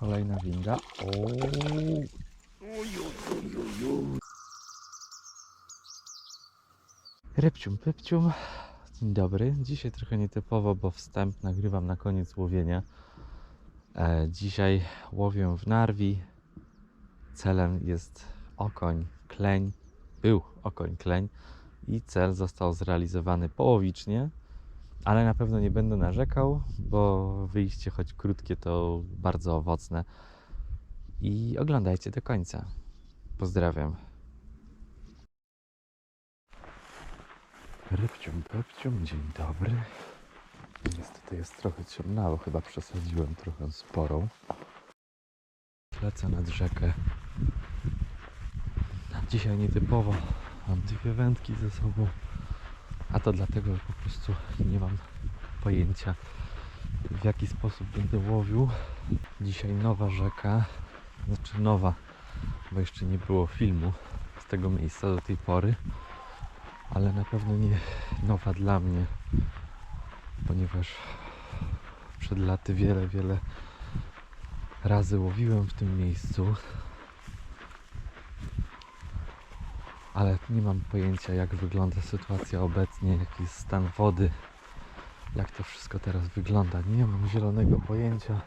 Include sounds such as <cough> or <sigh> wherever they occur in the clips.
Kolejna winda. O. Rybcium, pypcium. Dzień dobry. Dzisiaj trochę nietypowo, bo wstęp nagrywam na koniec łowienia. E, dzisiaj łowię w Narwi. Celem jest okoń, kleń. Był okoń, kleń. I cel został zrealizowany połowicznie. Ale na pewno nie będę narzekał, bo wyjście choć krótkie to bardzo owocne. I oglądajcie do końca. Pozdrawiam. Rybcium, pepcium, dzień dobry. Niestety jest trochę ciemnało, chyba przesadziłem trochę sporą. Lecę nad rzekę. Dzisiaj nietypowo mam dwie wędki ze sobą, a to dlatego, że po prostu nie mam pojęcia w jaki sposób będę łowił. Dzisiaj nowa rzeka, znaczy nowa, bo jeszcze nie było filmu z tego miejsca do tej pory ale na pewno nie nowa dla mnie, ponieważ przed laty wiele, wiele razy łowiłem w tym miejscu, ale nie mam pojęcia jak wygląda sytuacja obecnie, jaki jest stan wody, jak to wszystko teraz wygląda. Nie mam zielonego pojęcia,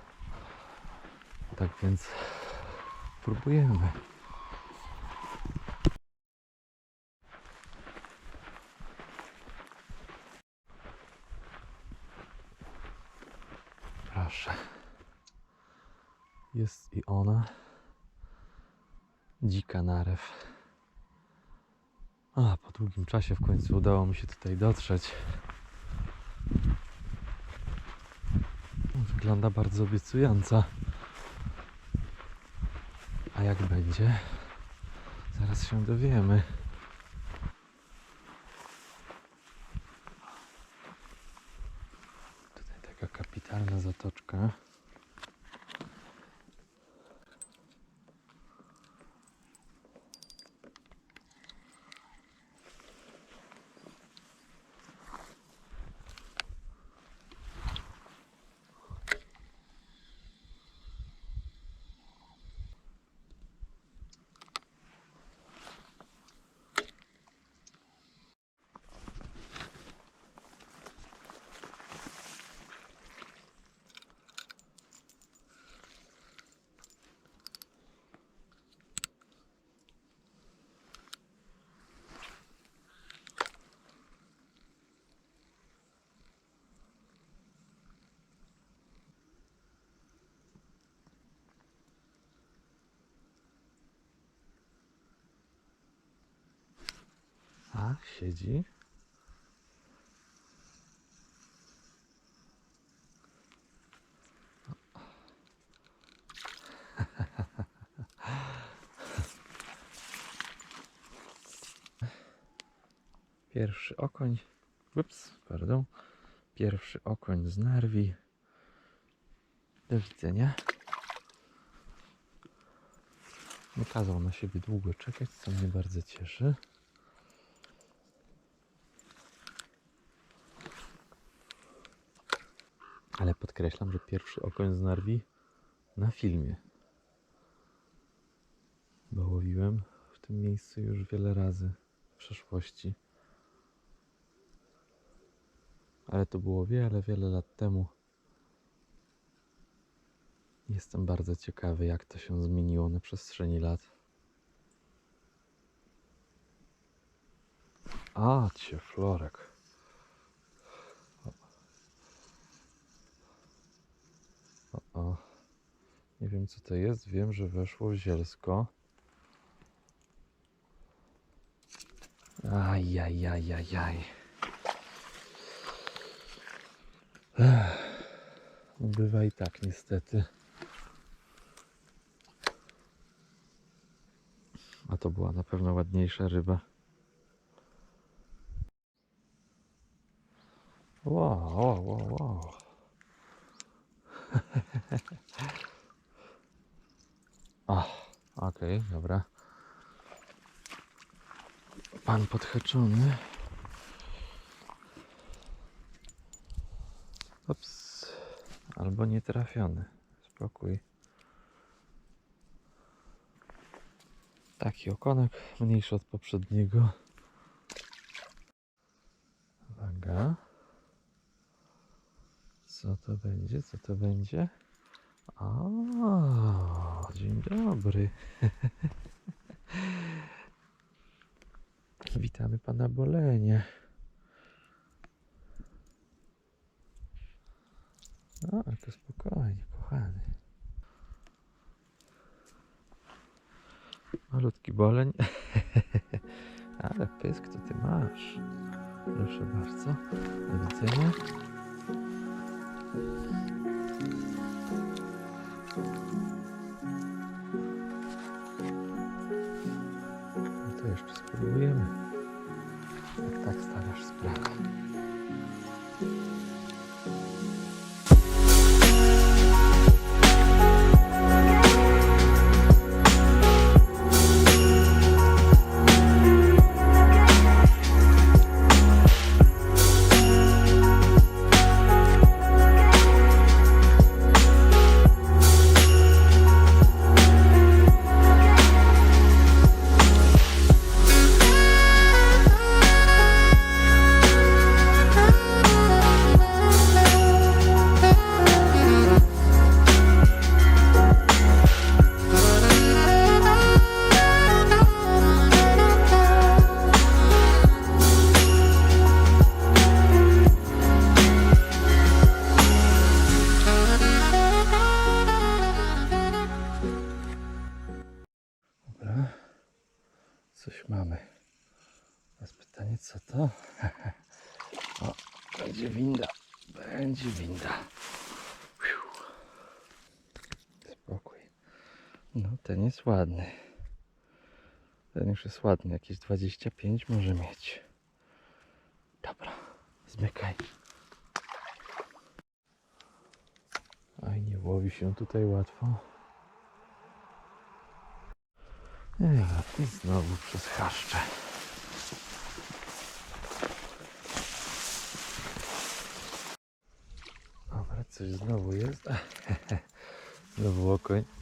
tak więc próbujemy. Proszę. Jest i ona. Dzika narew. A, po długim czasie w końcu udało mi się tutaj dotrzeć. Wygląda bardzo obiecująco. A jak będzie? Zaraz się dowiemy. Tutaj taka kapitalna zatoczka. Siedzi. Pierwszy okoń. Ups, pardon. Pierwszy okoń z nerwi. Do widzenia. Nie kazał na siebie długo czekać, co mnie bardzo cieszy. Ale podkreślam, że pierwszy okoń z Narwi na filmie. Bo łowiłem w tym miejscu już wiele razy w przeszłości. Ale to było wiele, wiele lat temu. Jestem bardzo ciekawy, jak to się zmieniło na przestrzeni lat. A, cię florek. Nie wiem co to jest. Wiem, że weszło w zielsko. Ajajajajaj. Bywa i tak niestety. A to była na pewno ładniejsza ryba. Wow, wow, wow, o, <laughs> ah, okej, okay, dobra. Pan podhaczony. Ops, albo nie trafiony. Spokój. Taki okonek, mniejszy od poprzedniego. Co to będzie? Co to będzie? O, dzień dobry. <laughs> Witamy pana Bolenie. No, to spokojnie, kochany. Malutki boleń. <laughs> Ale pysk to ty masz. Proszę bardzo. Do widzenia. Jest ładny. Ten już jest ładny. Jakieś 25 może mieć. Dobra. Zmykaj. Aj, nie łowi się tutaj łatwo. Nie, i znowu przez chaszcze. Dobra, coś znowu jest. <laughs> Znowu okoń.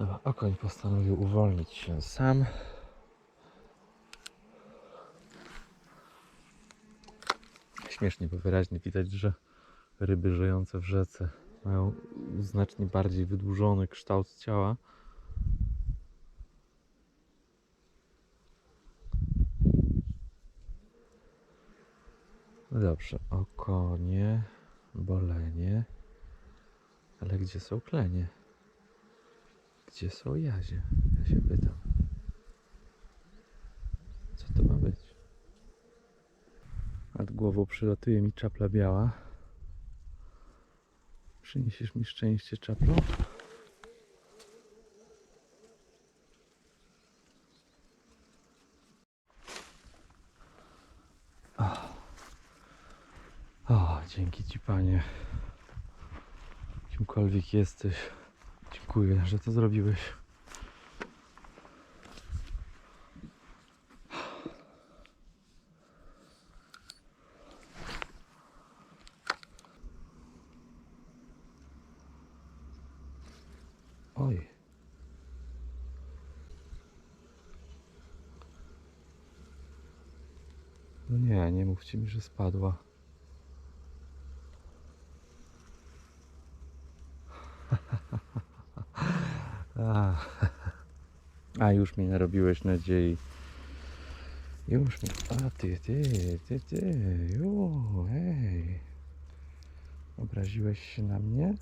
Dobra, okoń postanowił uwolnić się sam. Śmiesznie, bo wyraźnie widać, że ryby żyjące w rzece mają znacznie bardziej wydłużony kształt ciała. No dobrze, okonie, bolenie. Ale gdzie są klenie? Gdzie są jazie? Ja się pytam. Co to ma być? Nad głową przylatuje mi czapla biała. Przyniesiesz mi szczęście, czaplo? O, dzięki Ci, Panie. Kimkolwiek jesteś, dziękuję, że to zrobiłeś. Oj. No nie, nie mówcie mi, że spadła. A, już mi narobiłeś nadziei. Już mi. A ty, ty, ty, ty. Jo, hej. Obraziłeś się na mnie?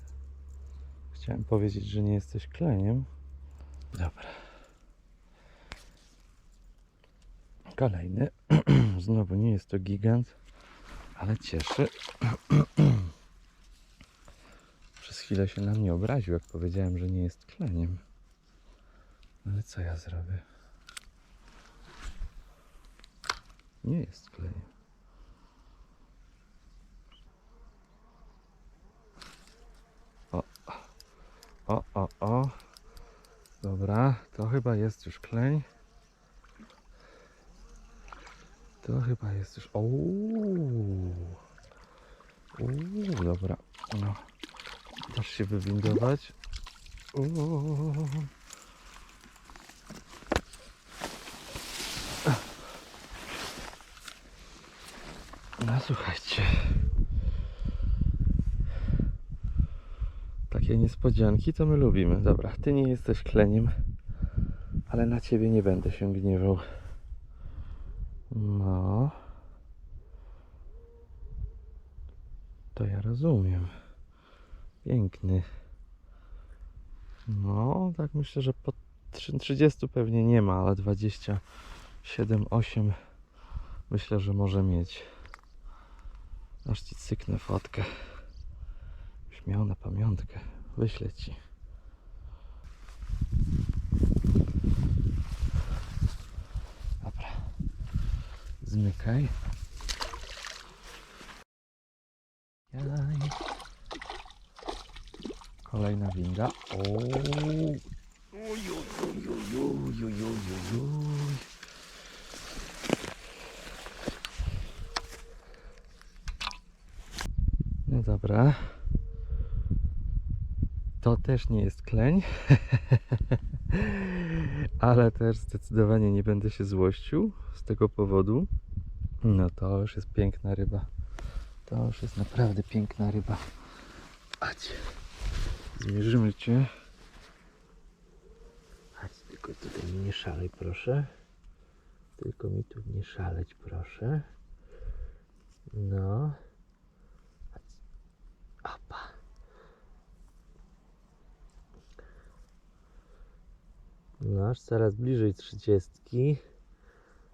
Chciałem powiedzieć, że nie jesteś kleniem. Dobra. Kolejny. <clears throat> Znowu nie jest to gigant, ale cieszy. <clears throat> Przez chwilę się na mnie obraził, jak powiedziałem, że nie jest kleniem. Ale co ja zrobię? Nie jest kleniem. O, o, o. Dobra, to chyba jest już kleń. To chyba jest już. Uuu. Uuu, dobra. No. Dasz się wywindować. Uuu. No słuchajcie. Takie niespodzianki to my lubimy. Dobra, ty nie jesteś kleniem, ale na ciebie nie będę się gniewał. No. To ja rozumiem. Piękny. No, tak myślę, że po trzy- 30 pewnie nie ma, ale 27, 8 myślę, że może mieć. Aż ci cyknę fotkę. Już na pamiątkę. Wyślę ci. Dobra. Zmykaj. Kolejna winda. O. Uj, uj, uj, uj, uj, uj, uj, uj. No dobra. To też nie jest kleń. <laughs> Ale też zdecydowanie nie będę się złościł z tego powodu. No to już jest piękna ryba. To już jest naprawdę piękna ryba. Chodź. Zmierzymy cię. Chodź, tylko tutaj nie szalej, proszę. Tylko mi tu nie szaleć, proszę. No. Opa. Masz coraz bliżej 30.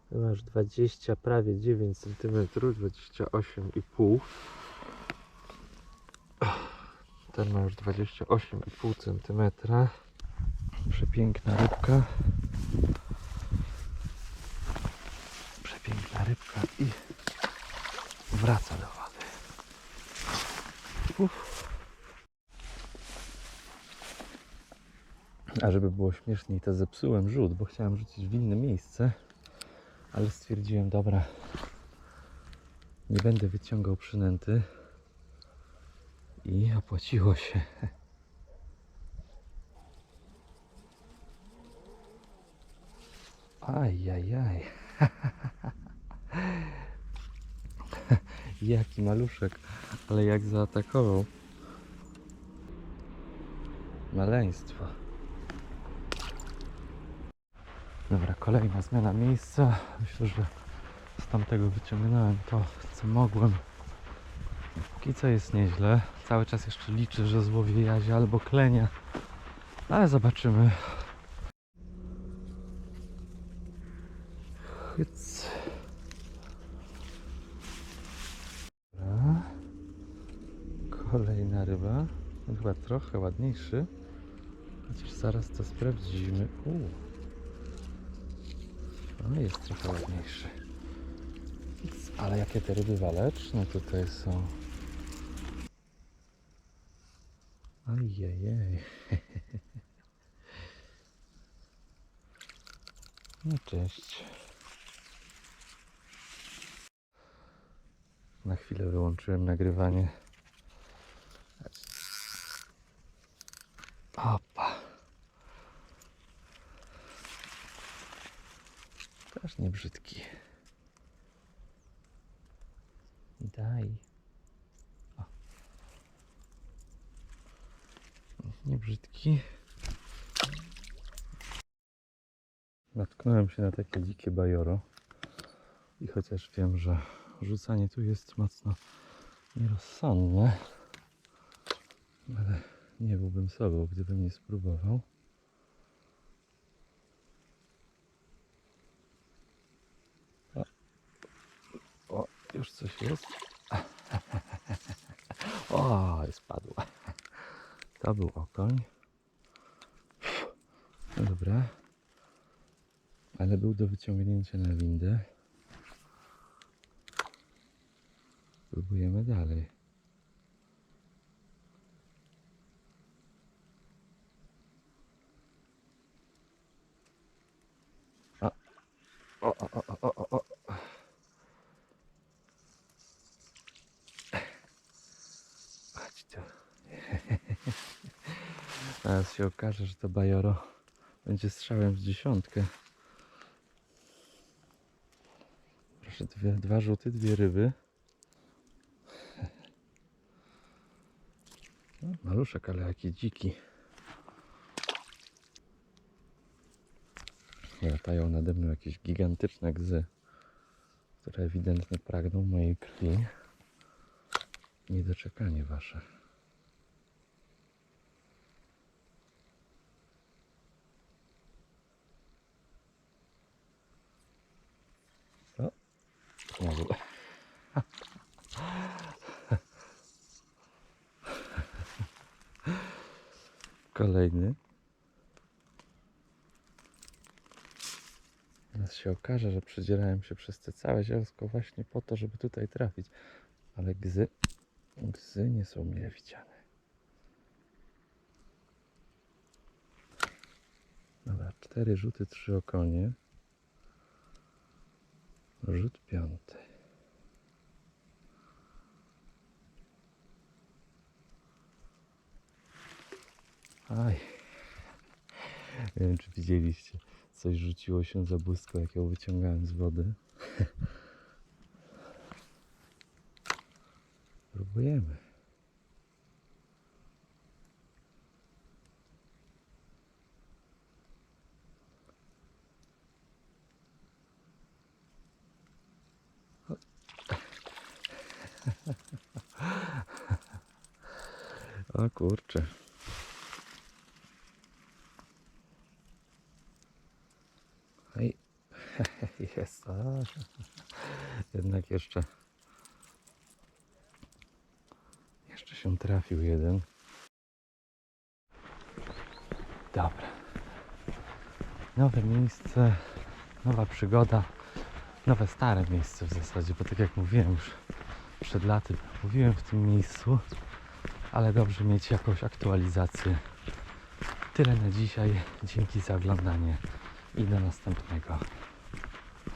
Ty Masz 20, prawie 9 cm, 28,5. Ten ma już 28,5 cm. Przepiękna rybka. Przepiękna rybka i wraca do wody. A żeby było śmieszniej, to zepsułem rzut, bo chciałem rzucić w inne miejsce, ale stwierdziłem, dobra, nie będę wyciągał przynęty i opłaciło się. Ajajaj. <laughs> Jaki maluszek, ale jak zaatakował. Maleństwo. Dobra, kolejna zmiana miejsca. Myślę, że z tamtego wyciągnąłem to, co mogłem. Póki co jest nieźle. Cały czas jeszcze liczę, że złowię jazia albo klenia. Ale zobaczymy. Hyc. Kolejna ryba. Chyba trochę ładniejszy. Chociaż zaraz to sprawdzimy. Uuu. No jest trochę ładniejszy. Ale jakie te ryby waleczne tutaj są. Ajajaj. <laughs> No cześć. Na chwilę wyłączyłem nagrywanie. Też nie brzydki. Daj. O. Nie brzydki. Natknąłem się na takie dzikie bajoro. I chociaż wiem, że rzucanie tu jest mocno nierozsądne, ale nie byłbym sobą, gdybym nie spróbował. O, o już coś jest. <laughs> O, i spadła. To był okoń. No dobra. Ale był do wyciągnięcia na windę. Próbujemy dalej. O, o, o, o, o, o. Teraz się okaże, że to bajoro będzie strzałem w dziesiątkę. Proszę, dwie, dwa rzuty, dwie ryby. No, maluszek, ale jaki dziki. Latają nade mną jakieś gigantyczne gzy, które ewidentnie pragną mojej krwi. Niedoczekanie wasze. Znowu. Kolejny. Teraz się okaże, że przedzierałem się przez te całe zielsko właśnie po to, żeby tutaj trafić. Ale gzy, gzy nie są mile widziane. Dobra, cztery rzuty, trzy okonie. Rzut piąty. Aj. Nie wiem, czy widzieliście. Coś rzuciło się za błysko, jak ją wyciągałem z wody. <laughs> Próbujemy. O kurczę. Hej. <laughs> Jest. A, jednak jeszcze. Jeszcze się trafił jeden. Dobra. Nowe miejsce, nowa przygoda, nowe stare miejsce w zasadzie, bo tak jak mówiłem już przed laty, mówiłem w tym miejscu, ale dobrze mieć jakąś aktualizację. Tyle na dzisiaj. Dzięki za oglądanie i do następnego.